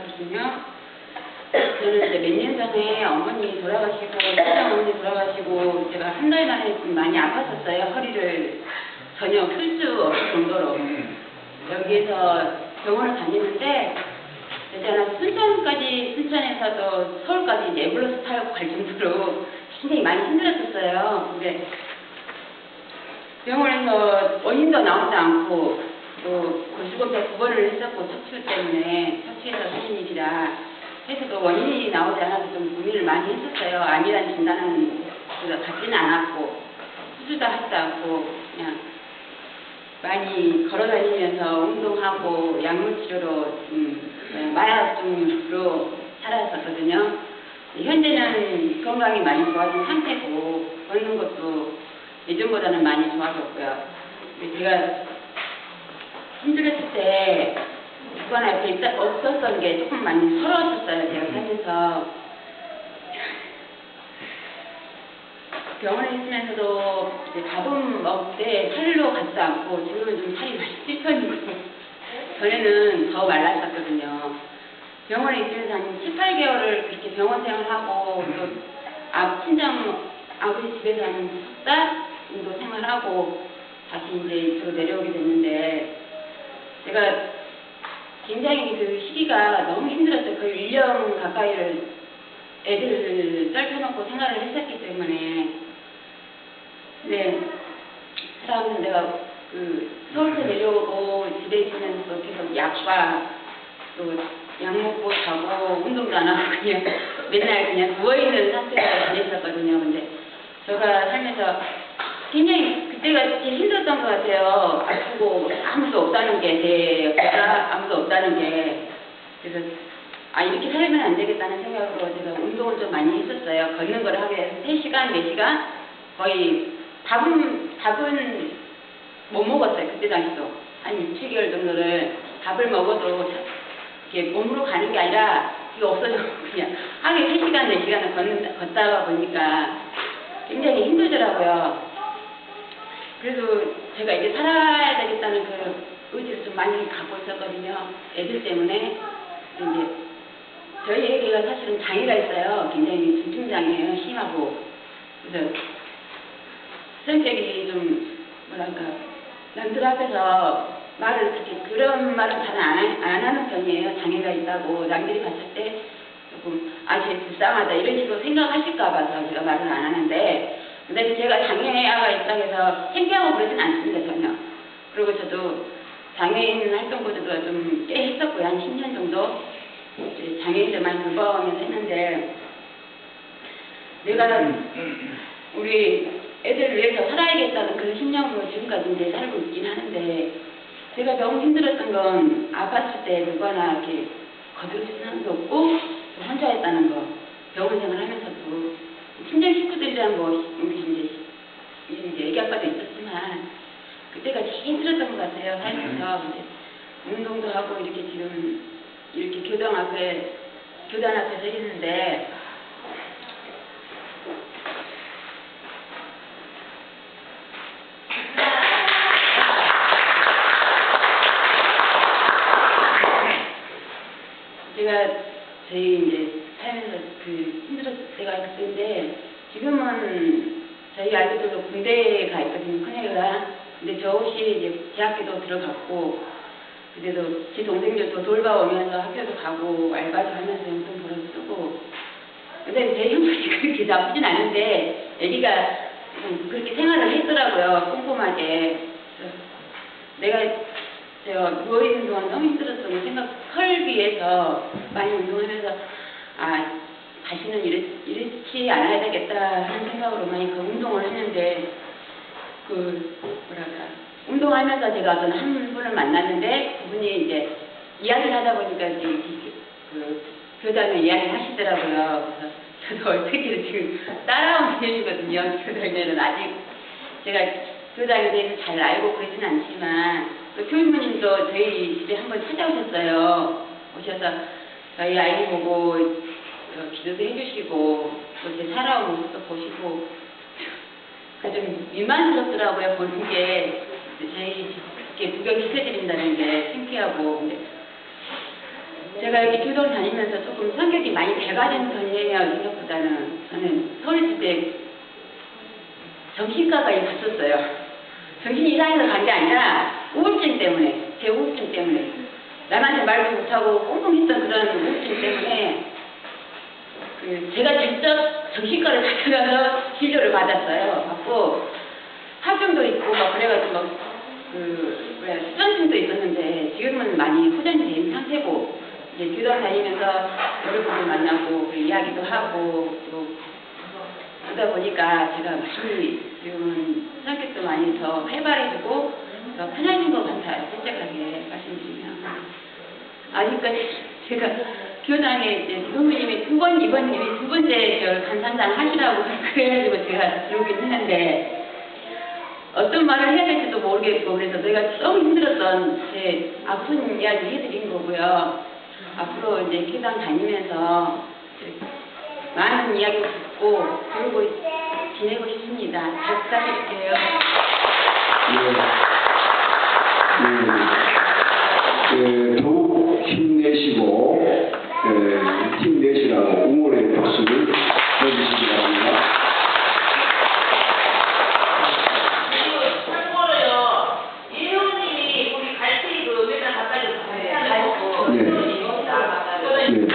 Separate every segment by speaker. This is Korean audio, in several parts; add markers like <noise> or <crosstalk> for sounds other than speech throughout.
Speaker 1: 하거든요. 저는 이제 몇 년 전에 어머니 돌아가시고 친정 어머니 돌아가시고 제가 한달 만에 좀 많이 아팠었어요. 허리를 전혀 풀수 없을 정도로 여기에서 병원을 다니는데 제가 순천까지 순천에서도 서울까지 앰뷸런스 타고 갈 정도로 굉장히 많이 힘들었었어요. 근데 병원에서 원인도 나오지 않고 또 고수검사 두 번을 했었고 척추 때문에 척추에서 생긴 일이라 해서도 원인이 나오지 않아서 좀 고민을 많이 했었어요. 아니란 진단은 제가 받지는 않았고 수술도 하지도 않고 그냥 많이 걸어다니면서 운동하고 약물 치료로 좀 네, 마약중으로 살았었거든요. 현재는 건강이 많이 좋아진 상태고 걷는 것도 예전보다는 많이 좋아졌고요. 제가 힘들었을 때 누구나 옆에 있다, 없었던 게 조금 많이 서러웠었어요. 제가 살면서 병원에 있으면서도 이제 밥은 먹을 때 살로 갖지 않고 지금은 좀 살이 많이 찔 편이고 전에는 더 말랐었거든요. 병원에 있으면서 한 7, 8개월을 그렇게 병원 생활하고 또 아, 친정 아버지 집에서 한 석 달 정도 생활하고 다시 이제 이쪽으로 내려오게 됐는데 제가 굉장히 그 시기가 너무 힘들었어요. 거의 1년 가까이를 애들을 떨쳐놓고 생활을 했었기 때문에 네 그다음에 내가 그 서울서 내려오고 집에 있으면서 계속 약과 또약 먹고 자고 운동도 안 하고 그냥 <laughs> 맨날 그냥 누워있는 상태로 지냈었거든요. 근데 제가 살면서 굉장히 그때가 제일 힘들었던 것 같아요. 아프고 아무도 없다는 게, 제 옆에가 아무도 없다는 게. 그래서 아, 이렇게 살면 안 되겠다는 생각으로 제가 운동을 좀 많이 했었어요. 걷는 걸 하게 해서 3시간, 4시간 거의 밥은, 밥은 못 먹었어요. 그때 당시도. 한 6, 7개월 정도를 밥을 먹어도 이렇게 몸으로 가는 게 아니라 그게 없어져. <laughs> 그냥 하루에 3시간, 4시간을 걷는, 걷다가 보니까 굉장히 힘들더라고요. 그래도 제가 이제 살아야 되겠다는 그 의지를 좀 많이 갖고 있었거든요. 애들 때문에. 이제 저희 애기가 사실은 장애가 있어요. 굉장히 중증장애예요. 심하고. 그래서 성격이 좀 뭐랄까 남들 앞에서 말을 그렇게 그런 말은 잘안 안 하는 편이에요. 장애가 있다고 남들이 봤을 때 조금 아쟤 불쌍하다 이런 식으로 생각하실까 봐서 제가 말을 안 하는데 근데 제가 장애 아가 있다고 해서 창피하고 그러진 않습니다 전혀. 그리고 저도 장애인 활동보다도 좀 꽤 했었고요 한 10년 정도 이제 장애인들 많이 돌봐오면서 했는데 내가 우리 애들을 위해서 살아야겠다는 그런 신념으로 지금까지 이제 살고 있긴 하는데 제가 너무 힘들었던 건 아팠을 때 누구나 이렇게 거들칠 사람도 없고 또 혼자 했다는 거 병원 생활 하면서도 친정 식 구들이랑 뭐 우리 이제 이제 애기 아빠도 있었지만 그때가 제일 힘들었던 것 같아요 살면서 이제 운동도 하고 이렇게 지금 이렇게 교당 앞에 교단 앞에 서 있는데 제가 저희 이제 살면서 그 힘들었을 때가 있었는데 지금은 저희 아들들도 군대에 가 있거든요 큰애가. 근데 저 옷이 이제 대학교도 들어갔고 그래도 제 동생들도 돌봐오면서 학교도 가고 알바도 하면서 용돈 벌어서 쓰고. 근데 제 형편이 <laughs> 그렇게 나쁘진 않은데 애기가 좀 그렇게 생활을 했더라고요 꼼꼼하게. 내가 제가 누워있는 동안 너무 힘들었던 걸 생각 털기위해서 많이 운동하면서 아 다시는 이렇, 이렇지 않아야 되겠다 하는 생각으로 많이 그 운동을 했는데 그 뭐랄까 운동하면서 제가 어떤 한 분을 만났는데 그분이 이제 이야기를 하다 보니까 이제 이- 그 교장을 이야기를 하시더라고요. 그래서 저도 어떻게 지금 따라오면 되거든요. 교장님은 아직 제가 교장에 대해서 잘 알고 그러진 않지만 또 교육부님도 저희 집에 한번 찾아오셨어요. 오셔서 저희 아이 보고 어, 기도도 해주시고 또 제 살아온 모습도 보시고 그러니까 좀 민망스럽더라고요 보는 게. 저희 이렇게 구경시켜드린다는 게 창피하고. 근데 제가 여기 교동 다니면서 조금 성격이 많이 밝아진 편이에요 생각보다는. 저는 서울 때 정신과까지 갔었어요. 정신이 이상해서 간 게 아니라 우울증 때문에 제 우울증 때문에. 남한테 말도 못하고 꽁꽁했던 그런 우울증 때문에 그 제가 직접 정신과를 찾아가서 진료를 받았어요. 받고 합병도 있고 막 그래가지고 막 그 뭐야 수전증도 있었는데 지금은 많이 호전이 된 상태고 이제 교당 다니면서 여러분들 만나고 그 이야기도 하고 또 그러다 보니까 제가 많이 지금은 성격도 많이 더 활발해지고 더 편해진 것 같아요. 솔직하게 말씀드리면. 아직까지 제가 교당에 이제 부모님이 두 번, 이번님이 두 번째 저 간상장 하시라고 그래가지고 제가 들어오긴 했는데 어떤 말을 해야 될지도 모르겠고 그래서 내가 너무 힘들었던 제 아픈 이야기 해드린 거고요. 앞으로 이제 교당 다니면서 많은 이야기 듣고 그러고 지내고 싶습니다. 잘 부탁드릴게요.
Speaker 2: 예, 예, 더욱 힘내시고 예, 힘내시라고 응원의 박수를 해주시기 바랍니다. 네. 네,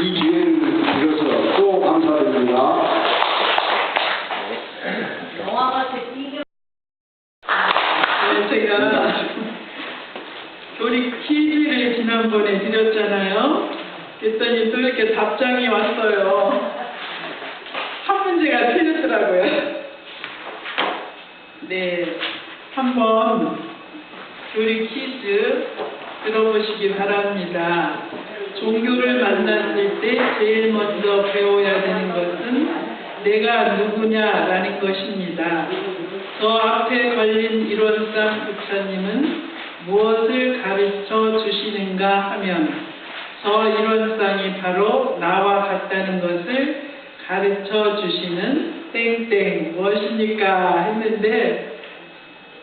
Speaker 2: 이 기회를 빌어서 또 감사드립니다.
Speaker 3: 영화 같은 비교.
Speaker 4: 네, 제가 교리 퀴즈를 지난번에 드렸잖아요. 그랬더니 또 이렇게 답장이 왔어요. 한 문제가 틀렸더라고요. 네, 한번 교리 퀴즈 들어보시기 바랍니다. 종교를 만났을 때 제일 먼저 배워야 되는 것은 내가 누구냐라는 것입니다. 저 앞에 걸린 일원상 부처님은 무엇을 가르쳐 주시는가 하면 저 일원상이 바로 나와 같다는 것을 가르쳐 주시는 땡땡 무엇입니까 했는데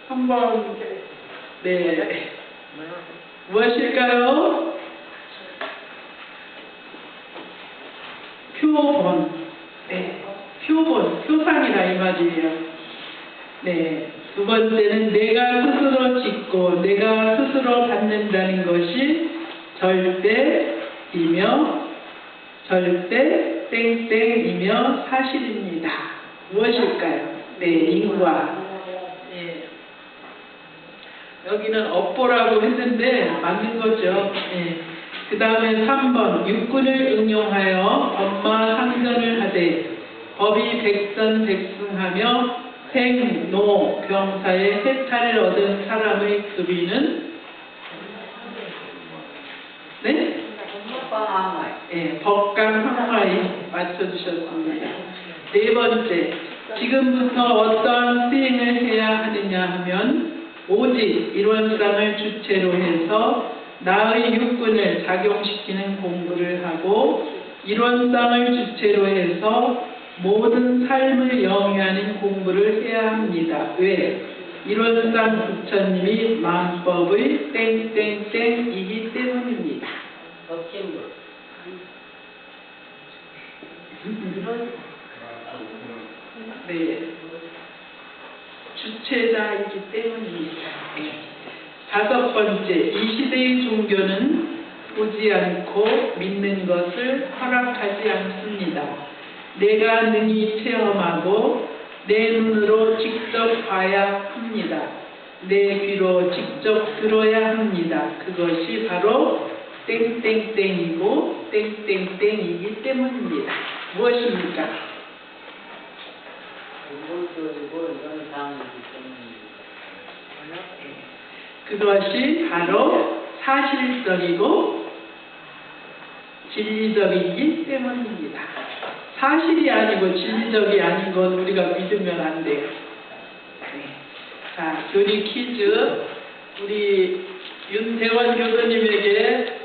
Speaker 4: 한번 네 무엇일까요? 표본 네 표본 표상이라 이 말이에요. 네. 두 번째는 내가 스스로 짓고 내가 스스로 받는다는 것이 절대이며 절대 땡땡이며 사실입니다. 무엇일까요? 네, 인과. 네. 여기는 업보라고 했는데 맞는 거죠. 네. 그 다음에 3번 육군을 응용하여 엄마 상전을 하되 법이 백전 백승하며 생, 노, 병사의 해탈을 얻은 사람의 급위는 네? 예, 법강 항화에 맞춰주셨습니다. 네 번째, 지금부터 어떤 수행을 해야 하느냐 하면 오직 일원상을 주체로 해서 나의 육군을 작용시키는 공부를 하고 일원상을 주체로 해서 모든 삶을 영위하는 공부를 해야 합니다. 왜? 일원상 부처님이 만법의 땡땡땡이기 때문입니다. 네. 주체자이기 때문입니다. 네. 다섯 번째, 이 시대의 종교는 보지 않고 믿는 것을 허락하지 않습니다. 내가 능히 체험하고 내 눈으로 직접 봐야 합니다. 내 귀로 직접 들어야 합니다. 그것이 바로 땡땡땡이고 땡땡땡이기 때문입니다. 무엇입니까? 그것이 바로 사실적이고 진리적이기 때문입니다. 사실이 아니고 진리적이 아닌 건 우리가 믿으면 안 돼요. 네. 자, 교리 퀴즈. 우리 윤대원 교수님에게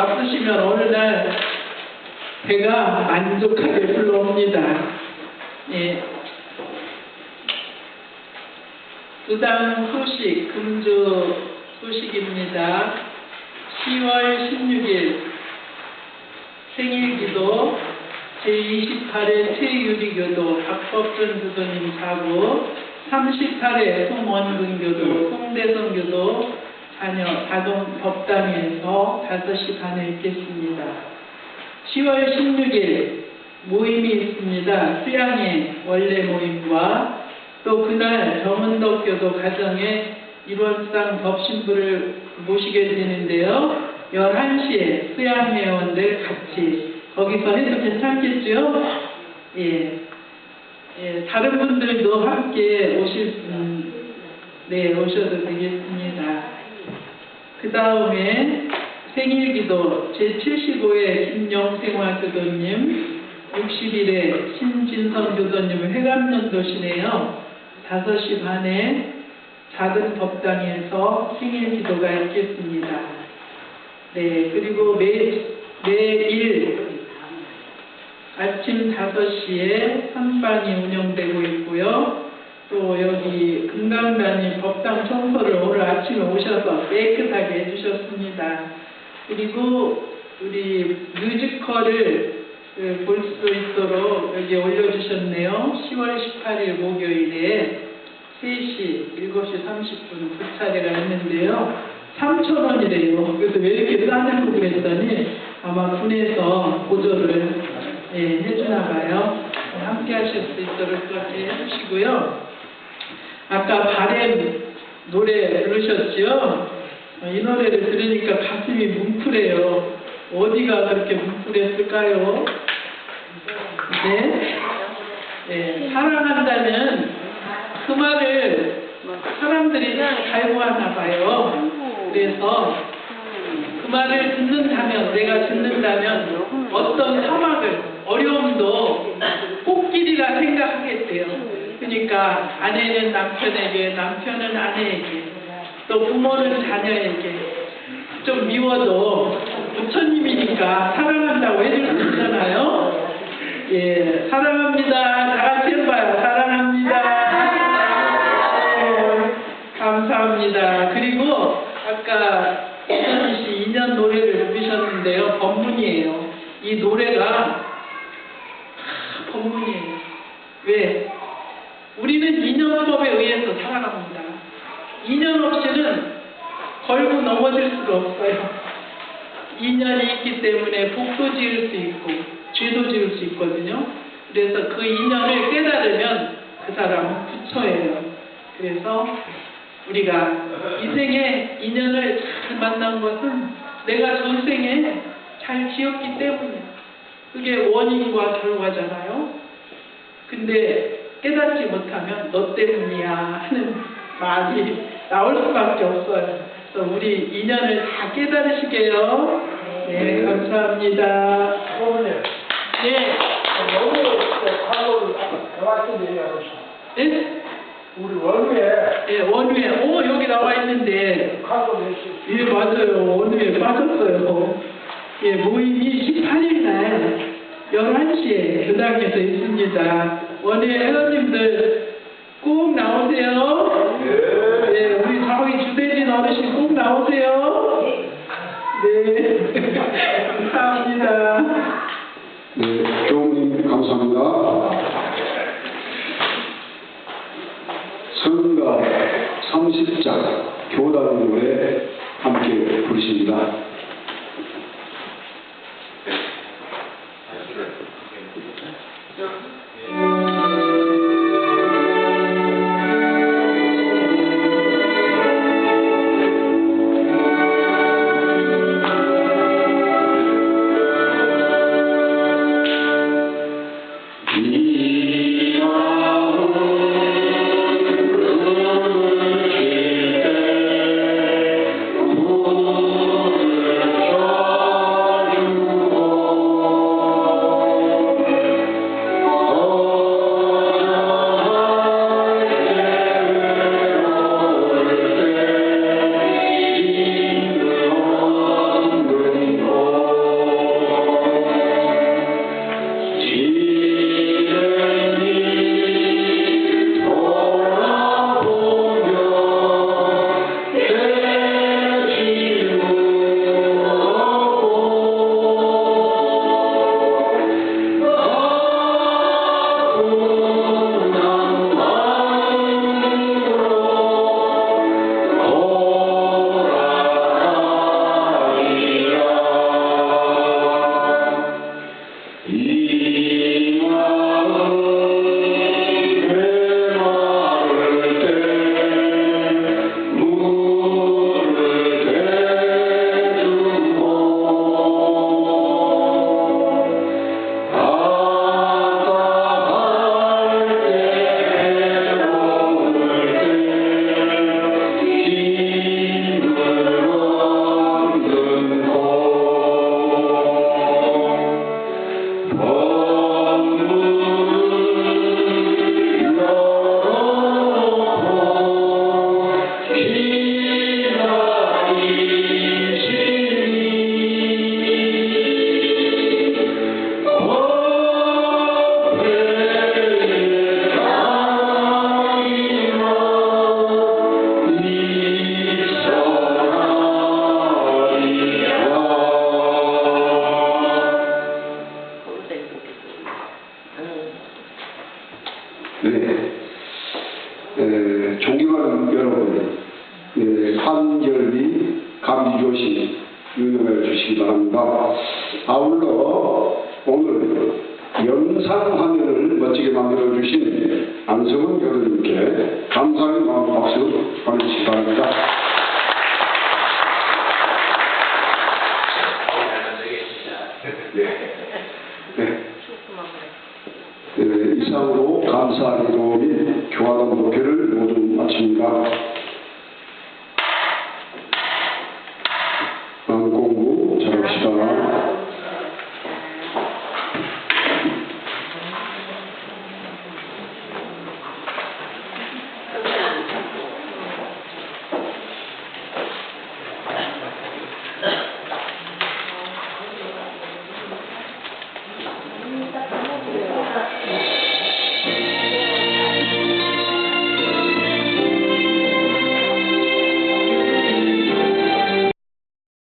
Speaker 4: 바쁘시면 어느 날 배가 만족하게 불러옵니다. 예. 부당 소식, 금주 소식입니다. 10월 16일 생일기도 제28회 최유리교도 박법준 교도님 사고 38회 송원근 교도 송대성 자녀 자동 법당에서 5시 반에 있겠습니다. 10월 16일 모임이 있습니다. 수양의 원래 모임과 또 그날 정은덕 교도 가정에 일원상 법신부를 모시게 되는데요. 11시에 수양회원들 같이 거기서 해도 괜찮겠죠? 예. 예, 다른 분들도 함께 오실, 음, 네, 오셔도 되겠습니다. 그 다음에 생일기도 제75회 김영생화 교도님, 60일에 신진성 교도님을 회감연도시네요. 5시 반에 작은 법당에서 생일기도가 있겠습니다. 네, 그리고 매, 매일 아침 5시에 선반이 운영되고 있고요. 또 여기 금강단이 법당 청소를 오늘 아침에 오셔서 깨끗하게 해주셨습니다. 그리고 우리 뮤지컬을 그볼수 있도록 여기 올려주셨네요. 10월 18일 목요일에 3시, 7시 30분 두 차례가 있는데요. 3,000원이래요. 그래서 왜 이렇게 싸냐고 그랬더니 아마 군에서 보조를 예, 해주나 봐요. 함께 하실 수 있도록 그렇게 해주시고요. 아까 바램 노래 부르셨죠? 어, 이 노래를 들으니까 가슴이 뭉클해요. 어디가 그렇게 뭉클했을까요? 네? 네, 사랑한다는 그 말을 사람들이 갈구하나 봐요. 그래서 그 말을 듣는다면, 내가 듣는다면 어떤 사막을, 어려움도 꽃길이라 생각하겠대요. 그러니까 아내는 남편에게, 남편은 아내에게, 또 부모는 자녀에게 좀 미워도 부처님이니까 사랑한다고 해줄 수 있잖아요. 예, 사랑합니다. 다 같이 해봐요. 사랑합니다. 네, 감사합니다. 그리고 아까 이선희 씨 인연 노래를 부르셨는데요. 법문이에요. 이 노래가 하, 법문이에요. 왜? 우리는 인연법에 의해서 살아갑니다. 인연 없이는 넘어질 수가 없어요. 인연이 있기 때문에 복도 지을 수 있고 죄도 지을 수 있거든요. 그래서 그 인연을 깨달으면 그 사람은 부처예요. 그래서 우리가 이 생에 인연을 잘 만난 것은 내가 전생에 잘 지었기 때문에 그게 원인과 결과잖아요. 근데 깨닫지 못하면 너 때문이야 하는 말이 나올 수밖에 없어요. 그래서 우리 인연을 다 깨달으시게요. 네, 감사합니다.
Speaker 2: 어머니,
Speaker 4: 네,
Speaker 2: 너무 과거를 대화했던 얘기하고 싶어.
Speaker 4: 네?
Speaker 5: 우리 원래
Speaker 2: 예, 원위에, 오, 여기 나와 있는데,
Speaker 5: 가서 몇시
Speaker 2: 예, 맞아요. 원위에 빠졌어요. 예, 모임이 18일 날 11시에 교당에서 있습니다. 원위에 회원님들 꼭 나오세요. 네, 우리 사랑의 주대진 어르신 꼭 나오세요.
Speaker 5: 이상으로 감사 기도 및 교화동 목회를 모두 마칩니다.